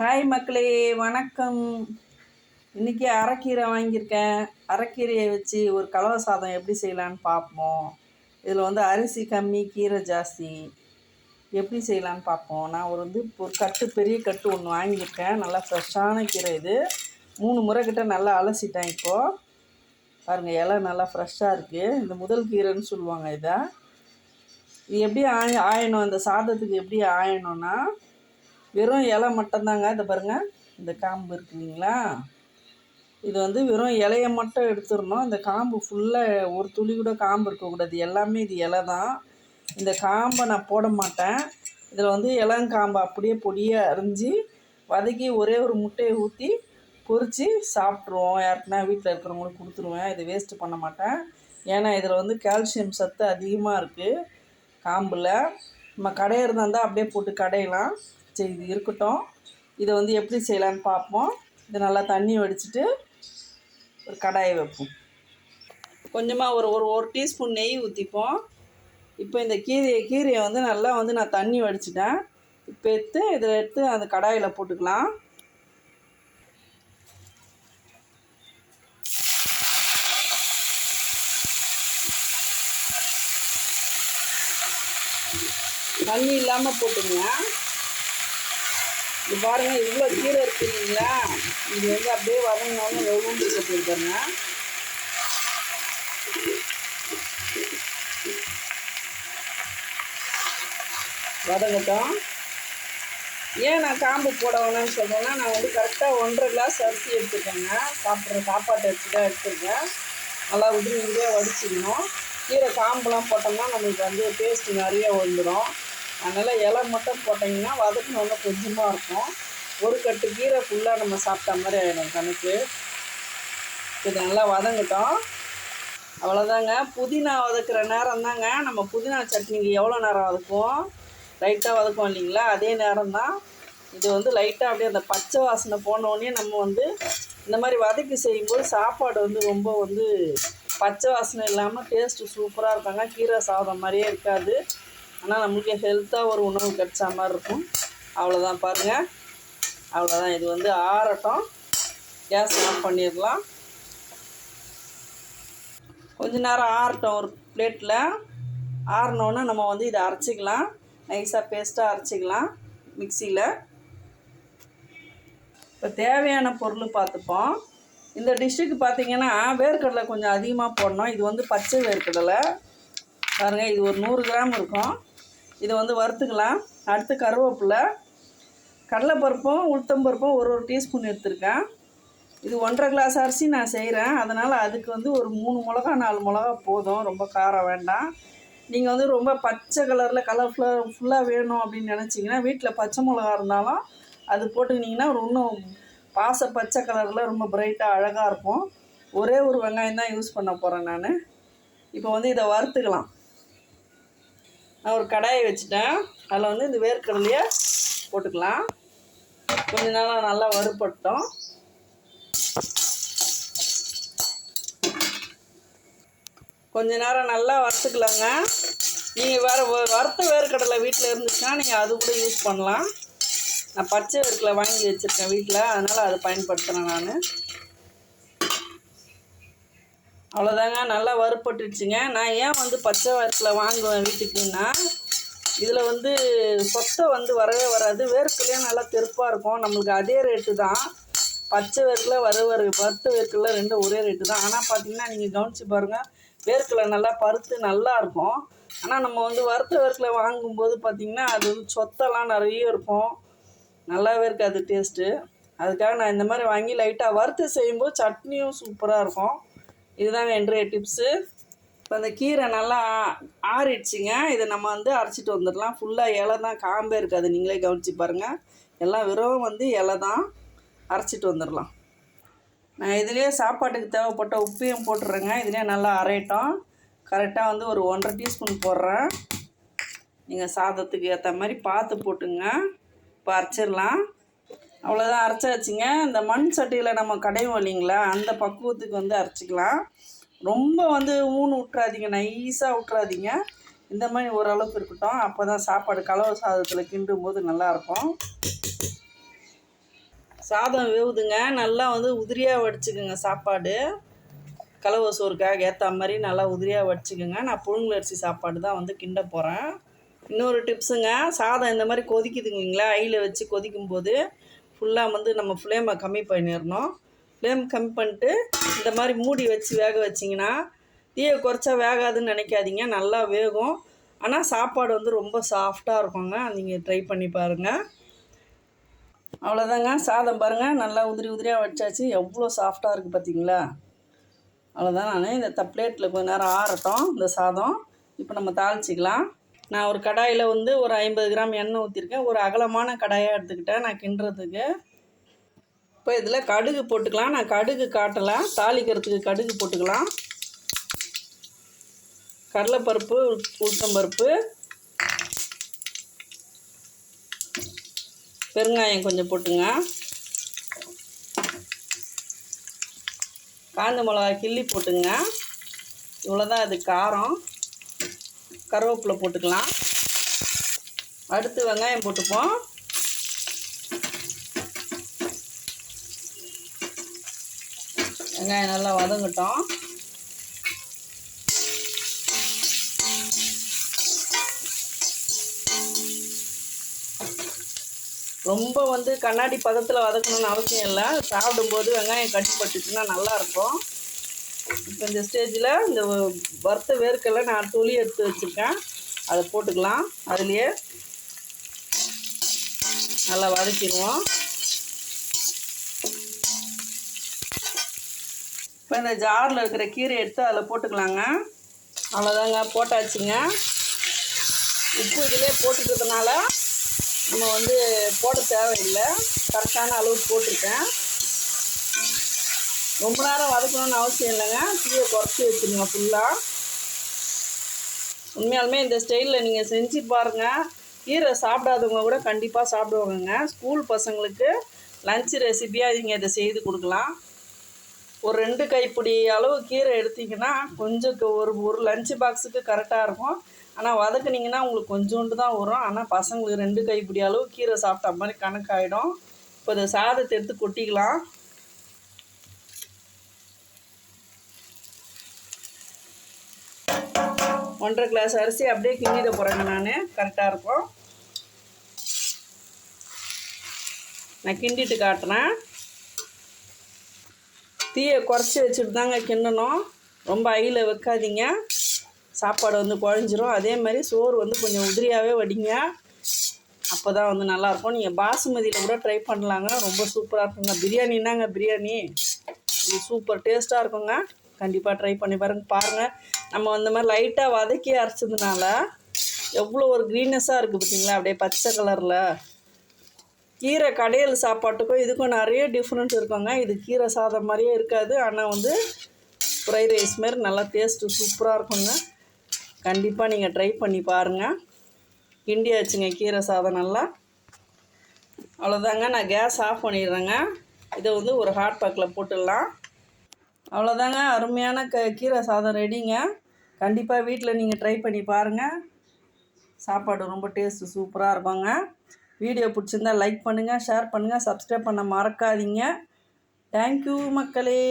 Hi மக்களே வணக்கம். இன்றைக்கி அரைக்கீரை வாங்கியிருக்கேன். அரைக்கீரையை வச்சு ஒரு கலவை சாதம் எப்படி செய்யலான்னு பார்ப்போம். இதில் வந்து அரிசி கம்மி கீரை ஜாஸ்தி. எப்படி செய்யலான்னு பார்ப்போம். நான் ஒரு வந்து ஒரு கட்டு பெரிய கட்டு ஒன்று வாங்கியிருக்கேன். நல்லா ஃப்ரெஷ்ஷான கீரை இது. மூணு முறை கிட்ட நல்லா அலசிட்டேன் இப்போது பாருங்கள் இலை நல்லா ஃப்ரெஷ்ஷாக இருக்குது இந்த முதல் கீரைன்னு சொல்லுவாங்க இதை. இது எப்படி ஆய ஆயணும்? இந்த சாதத்துக்கு எப்படி ஆயணும்னா வெறும் இலை மட்டும்தாங்க. இந்த பாருங்கள் இந்த காம்பு இருக்கு இல்லைங்களா? இது வந்து வெறும் இலைய மட்டும் எடுத்துடணும். இந்த காம்பு ஃபுல்லாக ஒரு துளி கூட காம்பு இருக்கக்கூடாது. எல்லாமே இது இலை தான். இந்த காம்பை நான் போட மாட்டேன். இதில் வந்து இளங்காம்பை அப்படியே பொடியாக அரிஞ்சு வதக்கி ஒரே ஒரு முட்டையை ஊற்றி பொரித்து சாப்பிட்ருவோம் யாருக்குன்னா வீட்டில் இருக்கிறவங்களுக்கு கொடுத்துருவேன். இதை வேஸ்ட்டு பண்ண மாட்டேன். ஏன்னா இதில் வந்து கால்சியம் சத்து அதிகமாக இருக்குது காம்பில். நம்ம கடையிறதா இருந்தால் அப்படியே போட்டு கடையலாம். சரி இது இருக்கட்டும். இதை வந்து எப்படி செய்யலான்னு பார்ப்போம். இதை நல்லா தண்ணி வடிச்சிட்டு ஒரு கடாயை வைப்போம். கொஞ்சமாக ஒரு ஒரு ஒரு டீஸ்பூன் நெய் ஊற்றிப்போம் இப்போ இந்த கீரையை கீரையை வந்து நல்லா வந்து நான் தண்ணி வடிச்சிட்டேன். இப்போ எடுத்து இதில் எடுத்து அந்த கடாயில் போட்டுக்கலாம். தண்ணி இல்லாமல் போட்டுங்க இது பாருங்கள் இவ்வளோ கீரை இருக்கு இல்லைங்களா? இது வந்து அப்படியே வதங்கினோன்னு எவ்வளோ போட்டுருக்காங்க வதங்கட்டும். ஏன் நான் காம்பு போட வேணும்னு சொல்கிறேன்னா நான் வந்து கரெக்டாக ஒன்றரை கிளாஸ் அரிசி எடுத்துருக்கேங்க சாப்பிட்ற சாப்பாட்டு அரிசி தான் எடுத்துருக்கேன் நல்லா உதிரி உதிரியாக வடிச்சிடணும். கீரை காம்புலாம் போட்டோம்னா நம்மளுக்கு வந்து டேஸ்ட்டு நிறைய வந்துடும் அதனால் இலை மட்டும் போட்டிங்கன்னா வதக்கினோன்னா கொஞ்சமாக இருக்கும். ஒரு கட்டு கீரை ஃபுல்லாக நம்ம சாப்பிட்ட மாதிரி ஆகிடும் கணக்கு. இது நல்லா வதங்கட்டும். அவ்வளோதாங்க புதினா வதக்குற நேரம் தாங்க. நம்ம புதினா சட்னிக்கு எவ்வளோ நேரம் வதக்குவோம்? லைட்டாக வதக்குவோம் இல்லைங்களா? அதே நேரம் தான். இது வந்து லைட்டாக அப்படியே அந்த பச்சை வாசனை போனோடனே நம்ம வந்து இந்த மாதிரி வதக்கி செய்யும்போது சாப்பாடு வந்து ரொம்ப வந்து பச்சை வாசனை இல்லாமல் டேஸ்ட்டு சூப்பராக இருக்காங்க. கீரை சாதம் மாதிரியே இருக்காது. ஆனால் நம்மளுக்கு ஹெல்த்தாக ஒரு உணவு கிடச்சா மாதிரி இருக்கும். அவ்வளோதான் பாருங்கள் அவ்வளோதான் இது வந்து ஆறட்டும். கேஸ் ஆஃப் பண்ணிடலாம். கொஞ்ச நேரம் ஆறட்டும் ஒரு பிளேட்டில் ஆறினோன்னே நம்ம வந்து இதை அரைச்சிக்கலாம். நைஸாக பேஸ்ட்டாக அரைச்சிக்கலாம். மிக்சியில் இப்போ தேவையான பொருள் பார்த்துப்போம். இந்த டிஷ்ஷுக்கு பார்த்தீங்கன்னா வேர்க்கடலை கொஞ்சம் அதிகமாக போடணும். இது வந்து பச்சை வேர்க்கடலை. பாருங்கள் இது ஒரு நூறு கிராம் இருக்கும். இதை வந்து வறுத்துக்கலாம். அடுத்து கருவேப்பிலை கடலைப்பருப்பும் உளுத்தம்பருப்பும் ஒரு ஒரு டீஸ்பூன் எடுத்திருக்கேன். இது ஒன்றரை கிளாஸ் அரிசி நான் செய்கிறேன் அதனால் அதுக்கு வந்து ஒரு மூணு மிளகா நாலு மிளகா போதும். ரொம்ப காரம் வேண்டாம். நீங்கள் வந்து ரொம்ப பச்சை கலரில் கலர்ஃபுல்லாக ஃபுல்லாக வேணும் அப்படின்னு நினச்சிங்கன்னா வீட்டில் பச்சை மிளகா இருந்தாலும் அது போட்டுக்கிட்டிங்கன்னா ஒரு இன்னும் பாச பச்சை கலரில் ரொம்ப பிரைட்டாக அழகாக இருக்கும். ஒரே ஒரு வெங்காயம் தான் யூஸ் பண்ண போகிறேன் நான். இப்போ வந்து இதை வறுத்துக்கலாம். நான் ஒரு கடாயை வச்சுட்டேன். அதில் வந்து இந்த வேர்க்கடலையை போட்டுக்கலாம். கொஞ்ச நேரம் நல்லா வறுப்பட்டோம் கொஞ்ச நேரம் நல்லா வறுத்துக்கலாங்க. நீங்கள் வேறு வறுத்த வேர்க்கடலை வீட்டில் இருந்துச்சுன்னா நீங்கள் அது கூட யூஸ் பண்ணலாம். நான் பச்சை வேர்க்கடலை வாங்கி வச்சுருக்கேன் வீட்டில் அதனால் அதை பயன்படுத்துகிறேன் நான். அவ்வளோதாங்க நல்லா வறுப்பட்டுருச்சுங்க நான் ஏன் வந்து பச்சை வேர்க்கடலை வாங்குவேன் வீட்டுக்குன்னா இதில் வந்து சொத்தை வந்து வரவே வராது. வேர்க்கலையும் நல்லா தெருப்பாக இருக்கும். நம்மளுக்கு அதே ரேட்டு தான். பச்சை வேர்க்கடலை வர வர வறுத்த ரெண்டும் ஒரே ரேட்டு தான். ஆனால் பார்த்தீங்கன்னா நீங்கள் கவனித்து பாருங்கள் வேர்க்கடலை நல்லா பருத்து நல்லா இருக்கும். ஆனால் நம்ம வந்து வறுத்த வேர்க்கடலை வாங்கும்போது பார்த்திங்கன்னா அது வந்து சொத்தெல்லாம் நிறைய இருக்கும். நல்லாவே இருக்காது டேஸ்ட்டு அதுக்காக நான் இந்த மாதிரி வாங்கி லைட்டாக வறுத்து செய்யும்போது சட்னியும் சூப்பராக இருக்கும். இதுதாங்க இன்றைய டிப்ஸு இப்போ அந்த கீரை நல்லா ஆறிடுச்சிங்க. இதை நம்ம வந்து அரைச்சிட்டு வந்துடலாம். ஃபுல்லாக இலை தான். காம்பே இருக்காது. நீங்களே கவனித்து பாருங்கள் எல்லாம் வெறும் வந்து இலை தான். அரைச்சிட்டு வந்துடலாம். நான் இதுலேயே சாப்பாட்டுக்கு தேவைப்பட்ட உப்பையும் போட்டுறேங்க. இதுலேயே நல்லா அரையட்டும். கரெக்டாக வந்து ஒரு ஒன்றரை டீஸ்பூன் போடுறேன். நீங்கள் சாதத்துக்கு ஏற்ற மாதிரி பார்த்து போட்டுங்க. இப்போ அரைச்சிடலாம். அவ்வளோதான் அரைச்சாச்சுங்க இந்த மண் சட்டியில் நம்ம கடைவோம் இல்லைங்களா அந்த பக்குவத்துக்கு வந்து அரைச்சிக்கலாம். ரொம்ப வந்து ஊன் விட்றாதீங்க நைஸாக விட்றாதீங்க இந்த மாதிரி ஓரளவுக்கு இருக்கட்டும். அப்போ தான் சாப்பாடு கலவை சாதத்தில் கிண்டும் போது நல்லாயிருக்கும் சாதம் வேவுதுங்க. நல்லா வந்து உதிரியாக வடிச்சுக்குங்க சாப்பாடு. கலவை சோறுக்காக ஏற்ற மாதிரி நல்லா உதிரியாக வடிச்சுக்குங்க. நான் புழுங்கல் அரிசி சாப்பாடு தான் வந்து கிண்ட போகிறேன் இன்னொரு டிப்ஸுங்க சாதம் இந்த மாதிரி கொதிக்குதுங்களா ஐயில் வச்சு கொதிக்கும் போது ஃபுல்லாக வந்து நம்ம ஃப்ளேமை கம்மி பண்ணிடணும். ஃப்ளேம் கம்மி பண்ணிட்டு இந்த மாதிரி மூடி வச்சு வேக வச்சிங்கன்னா தீயை குறைச்சா வேகாதுன்னு நினைக்காதீங்க நல்லா வேகும். ஆனால் சாப்பாடு வந்து ரொம்ப சாஃப்டாக இருக்குங்க. நீங்கள் ட்ரை பண்ணி பாருங்கள் அவ்வளோதாங்க சாதம் பாருங்கள் நல்லா உதிரி உதிரியாக வச்சாச்சு. எவ்வளோ சாஃப்டாக இருக்குது பார்த்தீங்களா அவ்வளோதான் நான். இந்த த பிளேட்டில் கொஞ்ச நேரம் ஆறட்டும் இந்த சாதம். இப்போ நம்ம தாளிச்சிக்கலாம். நான் ஒரு கடாயில் வந்து ஒரு ஐம்பது கிராம் எண்ணெய் ஊற்றிருக்கேன் ஒரு அகலமான கடாயாக எடுத்துக்கிட்டேன் நான் கிண்டுறதுக்கு. இப்போ இதில் கடுகு போட்டுக்கலாம். நான் கடுகு காட்டலாம். தாளிக்கிறதுக்கு கடுகு போட்டுக்கலாம். கடலைப்பருப்பு உளுத்தம்பருப்பு பெருங்காயம் கொஞ்சம் போட்டுங்க. காஞ்ச மிளகா கிள்ளி போட்டுங்க. இவ்வளோதான் அது காரம். கருவேப்பிலை போட்டுக்கலாம். அடுத்து வெங்காயம் போட்டுப்போம். வெங்காயம் நல்லா வதங்கட்டும். ரொம்ப வந்து கண்ணாடி பதத்தில் வதக்கணும்னு அவசியம் இல்லை. சாப்பிடும்போது வெங்காயம் கட்டிப்பட்டுச்சுன்னா நல்லாயிருக்கும் இப்போ இந்த ஸ்டேஜில் இந்த வறுத்த வேர்க்கெல்லாம் நான் துளி எடுத்து வச்சுருக்கேன். அதை போட்டுக்கலாம். அதுலேயே நல்லா வதக்கிடுவோம். இப்போ இந்த ஜாரில் இருக்கிற கீரை எடுத்து அதில் போட்டுக்கலாங்க. அவ்வளோதாங்க போட்டாச்சுங்க. உப்பு இதிலே போட்டுக்கிறதுனால நம்ம வந்து போட தேவையில்லை. கரெக்டான அளவு போட்டிருக்கேன். ரொம்ப நேரம் வதக்கணும்னு அவசியம் இல்லைங்க. தீயை குறைச்சி வச்சுருங்க ஃபுல்லாக உண்மையாலுமே இந்த ஸ்டைலில் நீங்கள் செஞ்சு பாருங்கள் கீரை சாப்பிடாதவங்க கூட கண்டிப்பாக சாப்பிடுவாங்கங்க. ஸ்கூல் பசங்களுக்கு லஞ்ச் ரெசிபியாக நீங்கள் இதை செய்து கொடுக்கலாம். ஒரு ரெண்டு கைப்பிடி அளவு கீரை எடுத்திங்கன்னா கொஞ்சம் ஒரு ஒரு லஞ்ச் பாக்ஸுக்கு கரெக்டாக இருக்கும். ஆனால் வதக்குனிங்கன்னா உங்களுக்கு கொஞ்சோண்டு தான் வரும். ஆனால் பசங்களுக்கு ரெண்டு கைப்பிடி அளவு கீரை சாப்பிட்ட மாதிரி கணக்காயிடும். இப்போ இந்த சாதத்தை எடுத்து கொட்டிக்கலாம். ஒன்றரை கிளாஸ் அரிசி அப்படியே கிண்டிட போகிறேங்க நான். கரெக்டாக இருக்கும். நான் கிண்டிட்டு காட்டுறேன். தீயை குறைச்சி வச்சுட்டு தாங்க கிண்டணும். ரொம்ப ஐயில் வைக்காதீங்க. சாப்பாடு வந்து குழஞ்சிரும். அதே மாதிரி சோறு வந்து கொஞ்சம் உதிரியாகவே வடிங்க. அப்போ தான் வந்து நல்லாயிருக்கும் நீங்கள் பாசுமதியில் கூட ட்ரை பண்ணலாங்க. ரொம்ப சூப்பராக இருக்குங்க. பிரியாணின்னாங்க பிரியாணி? இது சூப்பர் டேஸ்ட்டாக இருக்குங்க. கண்டிப்பாக ட்ரை பண்ணி பாருங்க பாருங்கள் நம்ம அந்த மாதிரி லைட்டாக வதக்கி அரைச்சதுனால எவ்வளோ ஒரு க்ரீனஸாக இருக்குது பார்த்தீங்களா அப்படியே பச்சை கலரில் கீரை கடையல் சாப்பாட்டுக்கும் இதுக்கும் நிறைய டிஃப்ரெண்ட் இருக்குங்க. இது கீரை சாதம் மாதிரியே இருக்காது. ஆனால் வந்து ஃப்ரை ரைஸ் மாரி நல்லா டேஸ்ட்டு சூப்பராக இருக்குங்க. கண்டிப்பாக நீங்கள் ட்ரை பண்ணி பாருங்கள் கிண்டியாச்சுங்க கீரை சாதம் நல்லா. அவ்வளோதாங்க நான் கேஸ் ஆஃப் பண்ணிடுறேங்க. இதை வந்து ஒரு ஹாட் பேக்கில் போட்டுடலாம். அவ்வளோதாங்க. அருமையான க கீரை சாதம் ரெடிங்க. கண்டிப்பாக வீட்டில் நீங்கள் ட்ரை பண்ணி பாருங்கள் சாப்பாடு ரொம்ப டேஸ்ட்டு சூப்பராக இருக்குங்க. வீடியோ பிடிச்சிருந்தா லைக் பண்ணுங்கள் ஷேர் பண்ணுங்கள் சப்ஸ்கிரைப் பண்ண மறக்காதீங்க. தேங்க்யூ மக்களே.